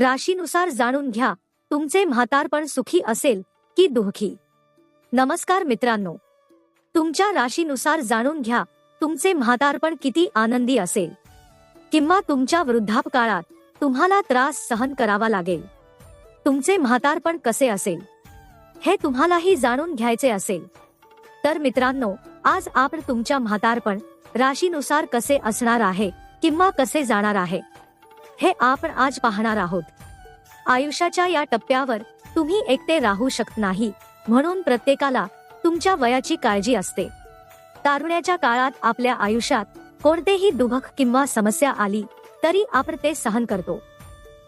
राशीनुसार जाणून घ्या तुमचे म्हातारपण सुखी असेल की दुःखी? नमस्कार मित्रांनो. तुमच्या राशीनुसार जाणून घ्या तुमचे म्हातारपण किती आनंदी असेल. किंवा तुमच्या वृद्धापकाळात तुम्हाला त्रास सहन करावा लागेल. तुमचे म्हातारपण कसे असेल? हे तुम्हालाही जाणून घ्यायचे असेल. तर मित्रांनो आज आपण तुमच्या म्हातारपण राशीनुसार कसे असणार आहे किंवा कसे जाणार आहे? हे आपण आज पाहणार आहोत. आयुष्याच्या या टप्प्यावर तुम्ही एकटे राहू शकत नाही म्हणून प्रत्येकाला तुमच्या वयाची काळजी असते. तारुण्याच्या काळात आपल्या आयुष्यात कोणतेही दुभक किंवा समस्या आली तरी आपण ते सहन करतो.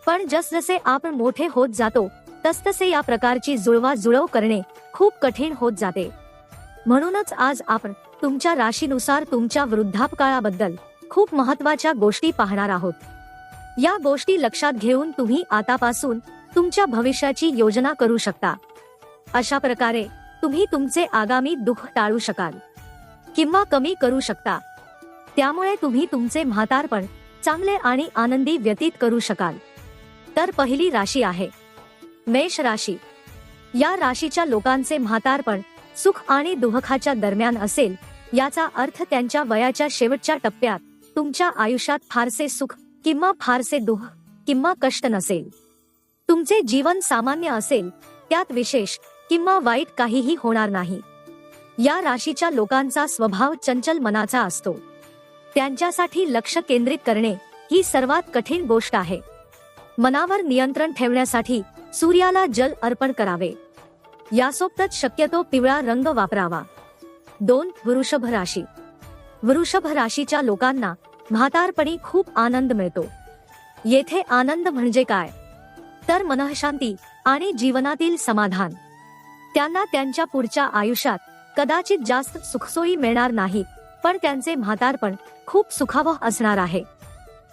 पण जसजसे आपण मोठे होत जातो तसतसे या प्रकारची जुळवाजुळव करणे खूप कठीण होत जाते. म्हणूनच आज आपण तुमच्या राशीनुसार तुमच्या वृद्धापकाळाबद्दल खूप महत्त्वाच्या गोष्टी पाहणार आहोत. या गोष्टी लक्षात घेऊन तुम्ही आतापासून तुमच्या भविष्याची योजना करू शकता. अशा प्रकारे तुम्ही तुमचे आगामी दुःख टाळू शकाल. किंवा कमी करू शकता. त्यामुळे तुम्ही तुमचे म्हातारपण चांगले आणि आनंदी व्यतीत करू शकाल. तर पहिली राशी आहे. मेष राशी. या राशीच्या लोकांचे म्हातारपण सुख आणि दुःखाच्या दरम्यान असेल याचा अर्थ त्यांच्या वयाच्या शेवटच्या टप्प्यात तुमच्या आयुष्यात फारसे सुख किंवा फारसे दुःख किंवा कष्ट नसेल. तुमचे जीवन सामान्य असेल त्यात विशेष किंवा वाईट काहीही होणार नाही. या राशीच्या लोकांचा स्वभाव चंचल मनाचा असतो. त्यांच्यासाठी लक्ष केंद्रित करणे ही सर्वात कठीण गोष्ट आहे. मनावर नियंत्रण ठेवण्यासाठी सूर्याला जल अर्पण करावे. यासोबतच शक्यतो पिवळा रंग वापरावा. दोन वृषभ राशी. वृषभ राशीच्या लोकांना म्हातारपणी खूप आनंद मिळतो. येथे आनंद म्हणजे काय? तर मनःशांती आणि जीवनातील समाधान. त्यांना त्यांच्या पुढच्या आयुष्यात कदाचित जास्त सुखसोयी मिळणार नाही पण त्यांचे म्हातारपण खूप सुखावह असणार आहे.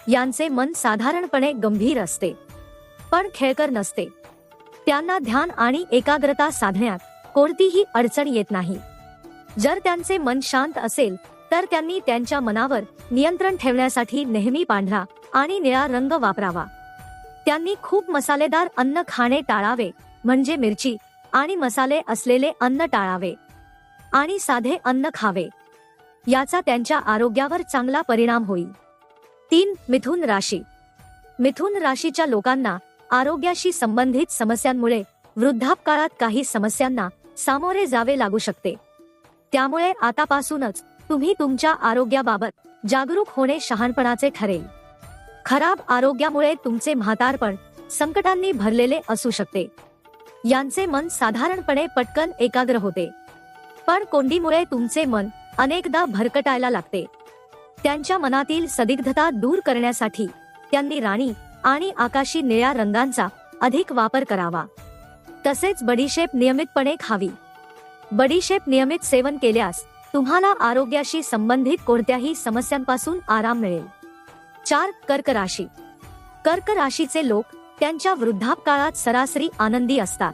यांचे मन साधारणपणे गंभीर असते पण खेळकर नसते. त्यांना ध्यान आणि एकाग्रता साधण्यात कोणतीही अडचण येत नाही. जर त्यांचे मन शांत असेल तर त्यांनी त्यांच्या मनावर नियंत्रण ठेवण्यासाठी नेहमी पांढरा आणि निळा रंग वापरावा. त्यांनी खूप मसालेदार अन्न खाणे टाळावे म्हणजे मिरची आणि मसाले असलेले अन्न टाळावे आणि साधे अन्न खावे. याचा त्यांच्या आरोग्यावर चांगला परिणाम होईल. तीन मिथुन राशी. मिथुन राशीच्या लोकांना आरोग्याशी संबंधित समस्यांमुळे वृद्धापकाळात काही समस्यांना सामोरे जावे लागू शकते. त्यामुळे आतापासूनच तुम्ही तुमच्या आरोग्याबाबत जागरूक होणे शहाणपणाचे ठरेल. खराब आरोग्यामुळे तुमचे म्हातारपण संकटांनी भरलेले असू शकते. यांचे मन साधारणपणे पटकन एकाग्र होते. पण कोंडीमुळे तुमचे मन अनेकदा भरकटायला लागते. त्यांच्या मनातील सदिग्धता दूर करण्यासाठी त्यांनी राणी आणि आकाशी निळ्या रंगांचा अधिक वापर करावा. तसेच बडीशेप नियमितपणे खावी. बडीशेप नियमित सेवन केल्यास तुम्हाला आरोग्याशी संबंधित कोणत्याही समस्यांपासून आराम मिळेल. चार कर्क राशी. कर्क राशीचे लोक त्यांच्या वृद्धापकाळात सरासरी आनंदी असतात.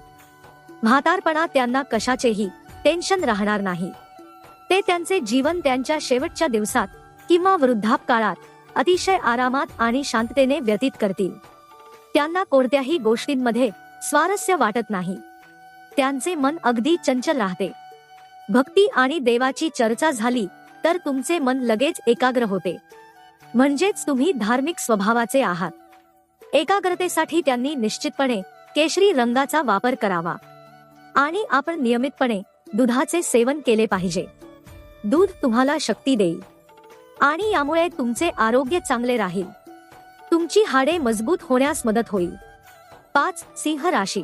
म्हातारपणा त्यांना कशाचेही टेन्शन राहणार नाही. ते त्यांचे जीवन त्यांच्या शेवटच्या दिवसात किंवा वृद्धापकाळात अतिशय आरामात आणि शांततेने व्यतीत करतील. त्यांना कोणत्याही गोष्टींमध्ये स्वारस्य वाटत नाही. त्यांचे मन अगदी चंचल राहते. भक्ती आणि देवाची चर्चा झाली तर तुमचे मन लगेच एकाग्र होते. म्हणजेच तुम्ही धार्मिक स्वभावाचे आहात. एकाग्रतेसाठी त्यांनी निश्चितपणे केशरी रंगाचा वापर करावा. आणि आपण नियमितपणे दुधाचे सेवन केले पाहिजे. दूध तुम्हाला शक्ती देईल. आणि यामुळे तुमचे आरोग्य चांगले राहील. तुमची हाडे मजबूत होण्यास मदत होईल. पाच सिंह राशी.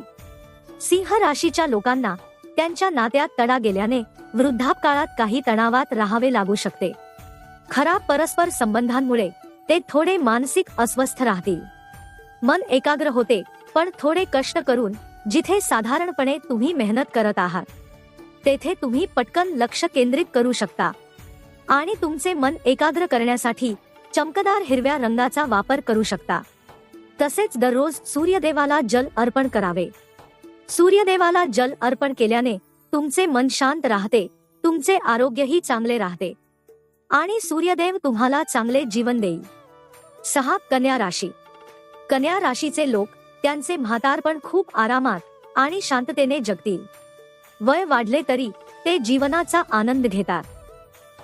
सिंह राशीच्या लोकांना त्यांच्या नात्यात तडा गेल्याने वृद्धापकाळात काही तणावात राहावे लागू शकते. खराब परस्पर संबंधांमुळे ते थोडे मानसिक अस्वस्थ राहतील. मन एकाग्र होते पण थोडे कष्ट करून जिथे साधारणपणे तुम्ही मेहनत करत आहात तेथे तुम्ही पटकन लक्ष केंद्रित करू शकता. आणि तुमचे मन एकाग्र करण्यासाठी चमकदार हिरव्या रंगाचा वापर करू शकता. तसेच दररोज सूर्यदेवाला जल अर्पण करावे. सूर्यदेवाला जल अर्पण केल्याने तुमचे मन शांत राहते तुमचे आरोग्यही चांगले राहते. आणि सूर्यदेव तुम्हाला चांगले जीवन देईल. सहा कन्या राशी. कन्या राशीचे लोक त्यांचे म्हातारपण खूप आरामात आणि शांततेने जगतील. वय वाढले तरी ते जीवनाचा आनंद घेतात.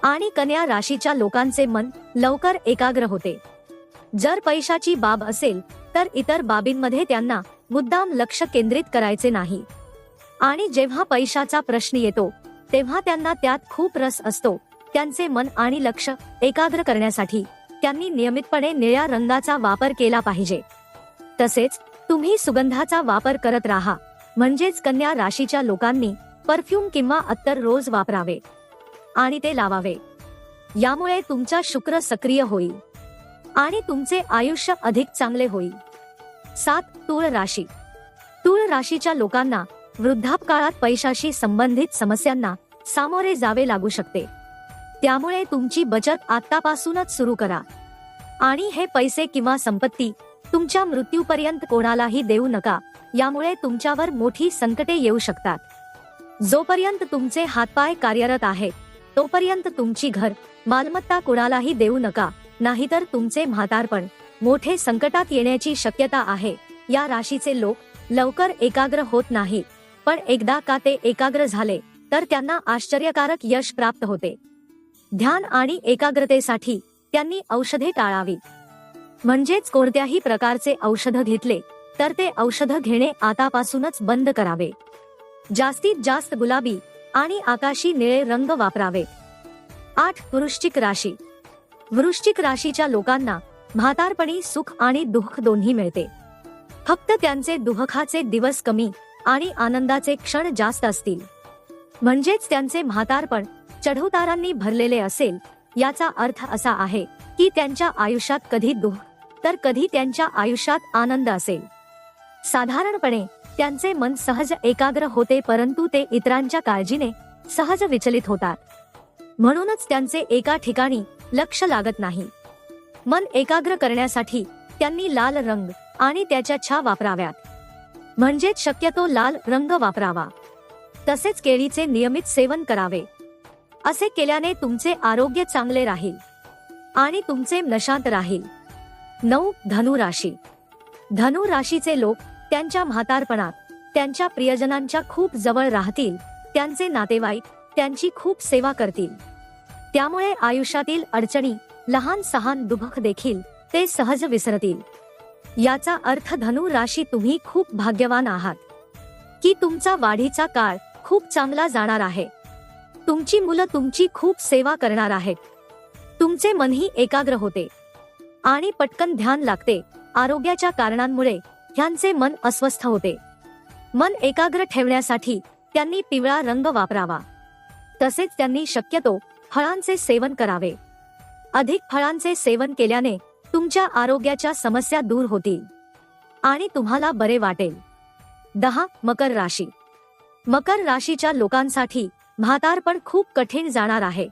आणि कन्या राशीच्या लोकांचे मन लवकर एकाग्र होते. जर पैशाची बाब असेल तर इतर बाबींमध्ये त्यांना मुद्दाम लक्ष केंद्रित करायचे नाही. आणि जेव्हा पैशाचा प्रश्न येतो तेव्हा त्यांना त्यात खूप रस असतो. त्यांचे मन आणि लक्ष एकाग्र करण्यासाठी त्यांनी नियमितपणे निळ्या रंगाचा वापर केला पाहिजे. तसेच तुम्ही सुगंधाचा वापर करत राहा. म्हणजेच कन्या राशीच्या लोकांनी परफ्यूम किंवा अत्तर रोज वापरावे आणि ते लावावे. यामुळे तुमचा शुक्र सक्रिय होईल. आणि तुमचे आयुष्य अधिक चांगले होईल. सात तुळ राशी. तुळ राशीच्या लोकांना वृद्धापकाळात पैशाशी संबंधित समस्यांना सामोरे जावे लागू शकते. त्यामुळे तुमची बचत आतापासूनच सुरू करा. आणि हे पैसे किंवा संपत्ती तुमच्या मृत्यूपर्यंत कोणालाही देऊ नका यामुळे तुमच्यावर मोठी संकटे येऊ शकतात. जोपर्यंत तुमचे हातपाय कार्यरत आहेत तोपर्यंत तुमची घर मालमत्ता कोणालाही देऊ नका नाहीतर तुमचे म्हातारपण मोठे संकटात येण्याची शक्यता आहे. या राशीचे लोक लवकर एकाग्र होत नाही. पण एकदा का ते एकाग्र झाले तर त्यांना आश्चर्यकारक यश प्राप्त होते. ध्यान आणि एकाग्रतेसाठी त्यांनी औषधे टाळावी. म्हणजेच कोणत्याही प्रकारचे औषध घेतले तर ते औषध घेणे आतापासूनच बंद करावे. जास्तीत जास्त गुलाबी आणि आकाशी निळे रंग वापरावे. आठ वृश्चिक राशी. वृश्चिक राशीच्या लोकांना म्हातारपणी सुख आणि दुःख दोन्ही मिळते. फक्त त्यांचे दुःखाचे दिवस कमी आणि आनंदाचे क्षण जास्त असतील. म्हणजेच त्यांचे म्हातारपण चढवतारांनी भरलेले असेल याचा अर्थ असा आहे की त्यांच्या आयुष्यात कधी दुःख तर कधी त्यांच्या आयुष्यात आनंद असेल. साधारणपणे त्यांचे मन सहज एकाग्र होते परंतु ते इतरांच्या काळजीने सहज विचलित होतात. म्हणूनच त्यांचे एका ठिकाणी लक्ष लागत नाही. मन एकाग्र करण्यासाठी त्यांनी लाल रंग आणि त्याच्या छा वापराव्यात. म्हणजेच शक्यतो लाल रंग वापरावा. तसेच केळीचे नियमित सेवन करावे. असे केल्याने तुमचे आरोग्य चांगले राहील. आणि तुमचे नशांत राहील. नऊ धनु राशी. धनु राशीचे लोक त्यांच्या म्हातारपणात त्यांच्या प्रियजनांच्या खूप जवळ राहतील त्यांचे नातेवाईक त्यांची खूप सेवा करतील. त्यामुळे आयुष्यातील अडचणी लहान सहान दुःख देखील ते सहज विसरतील. याचा अर्थ धनु राशी तुम्ही खूप भाग्यवान आहात. की तुमचा वाढीचा काळ खूप चांगला जाणार आहे. तुमची मुलं तुमची खूप सेवा करणार आहेत. तुमचे मनही एकाग्र होते. आणि पटकन ध्यान लागते. आरोग्याच्या कारणांमुळे ह्यांचे मन अस्वस्थ होते. मन एकाग्र ठेवण्यासाठी त्यांनी पिवळा रंग वापरावा. तसेच त्यांनी शक्यतो फळांचे सेवन करावे. अधिक फळांचे सेवन केल्याने तुमच्या आरोग्याच्या समस्या दूर होतील. आणि तुम्हाला बरे वाटेल. दहा मकर राशी. मकर राशीच्या लोकांसाठी म्हातारपण खूप कठीण जाणार आहे.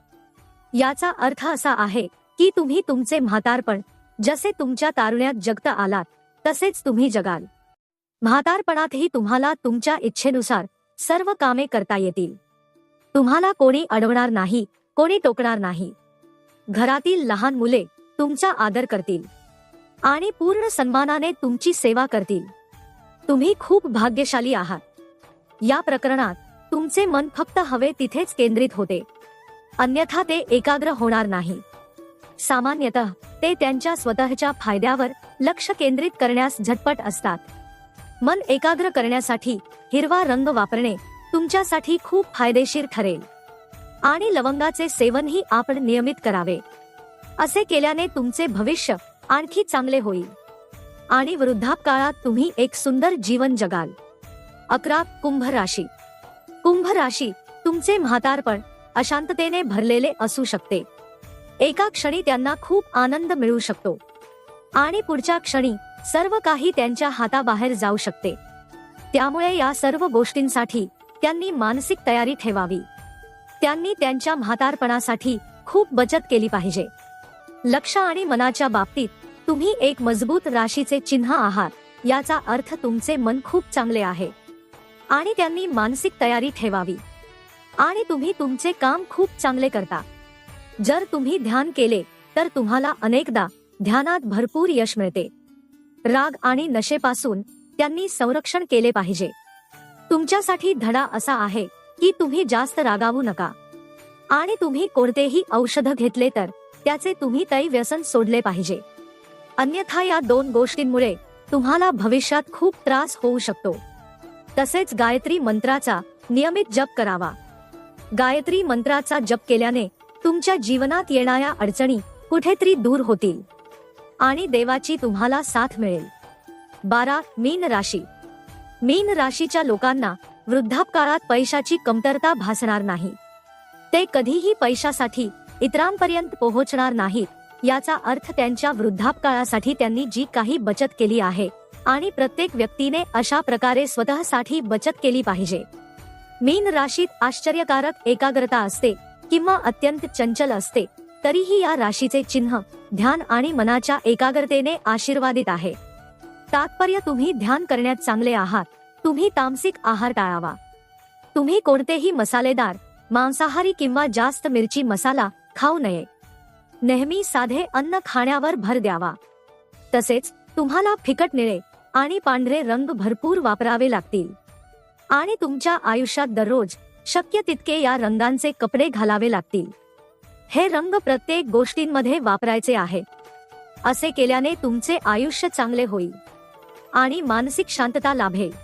याचा अर्थ असा आहे की तुम्ही तुमचे म्हातारपण जसे तुमच्या तारुण्यात जगत आलात तसेच तुम्ही जगाल. म्हातारपणातही तुम्हाला तुमच्या इच्छेनुसार सर्व कामे करता येतील. तुम्हाला कोणी अडवणार नाही कोणी टोकणार नाही. घरातील लहान मुले तुमचा आदर करतील. आणि पूर्ण सन्मानाने तुमची सेवा करतील. तुम्ही खूप भाग्यशाली आहात. या प्रकरणात तुमचे मन फक्त हवे तिथेच केंद्रित होते. अन्यथा ते एकाग्र होणार नाही. सामान्यतः ते त्यांच्या स्वतःच्या फायद्यावर लक्ष केंद्रित करण्यास झटपट असतात. मन एकाग्र करण्यासाठी हिरवा रंग वापरणे तुमच्यासाठी खूप फायदेशीर ठरेल. आणि लवंगाचे सेवनही आपण नियमित करावे. असे केल्याने तुमचे भविष्य आणखी चांगले होईल. आणि वृद्धापकाळात तुम्ही एक सुंदर जीवन जगाल. अकरा कुंभ राशी. कुंभ राशी तुमचे म्हातारपण अशांततेने भरलेले असू शकते. एका क्षणी त्यांना खूप आनंद मिळू शकतो. आणि पुढच्या क्षणी सर्व काही त्यांच्या हाताबाहेर जाऊ शकते. त्यामुळे या सर्व गोष्टींसाठी त्यांनी मानसिक तयारी ठेवावी. त्यांनी त्यांच्या म्हातारपणासाठी खूप बचत केली पाहिजे. लक्ष आणि मनाच्या बाबतीत तुम्ही एक मजबूत राशीचे चिन्ह आहात याचा अर्थ तुमचे मन खूप चांगले आहे. आणि त्यांनी मानसिक तयारी ठेवावी. आणि तुम्ही तुमचे काम खूप चांगले करता. जर तुम्ही ध्यान केले तर तुम्हाला अनेकदा ध्यानात भरपूर यश मिळते. राग आणि नशेपासून त्यांनी संरक्षण केले पाहिजे. तुमच्यासाठी धडा असा आहे की तुम्ही जास्त रागावू नका. आणि तुम्ही कोणतेही औषध घेतले तर त्याचे तुम्ही तै व्यसन सोडले पाहिजे. अन्यथा या दोन गोष्टींमुळे तुम्हाला भविष्यात खूप त्रास होऊ शकतो. तसेच गायत्री मंत्राचा नियमित जप करावा. गायत्री मंत्राचा जप केल्याने तुमच्या जीवनात येणाऱ्या अडचणी कुठेतरी दूर होतील. आणि देवाची तुम्हाला साथ मिळेल. बारा मीन राशी. मीन राशीच्या लोकांना वृद्धापकाळात पैशाची कमतरता भासणार नाही. ते कधीही पैशासाठी इतरांपर्यंत पोहोचणार नाहीत याचा अर्थ त्यांच्या वृद्धापकाळासाठी त्यांनी जी काही बचत केली आहे आणि प्रत्येक व्यक्तीने अशा प्रकारे स्वतःसाठी बचत केली पाहिजे. मीन राशीत आश्चर्यकारक एकाग्रता असते किंवा अत्यंत चंचल असते तरीही या राशीचे चिन्ह ध्यान आणि मनाच्या एकाग्रतेने आशीर्वादित आहे. तात्पर्य तुम्ही ध्यान करण्यात चांगले आहात. तुम्ही तामसिक आहार टाळावा. तुम्ही कोणतेही मसालेदार मांसाहारी किंवा जास्त मिरची मसाला खाऊ नये. नेहमी साधे अन्न खाण्यावर भर द्यावा. तसेच तुम्हाला फिकट निळे आणि पांढरे रंग भरपूर वापरावे लागतील. आणि तुमच्या आयुष्यात दररोज शक्य तितके या रंगांचे कपडे घालावे लागतील. हे रंग प्रत्येक गोष्टींमध्ये वापरायचे आहे. असे केल्याने तुमचे आयुष्य चांगले होईल. आणि मानसिक शांतता लाभेल.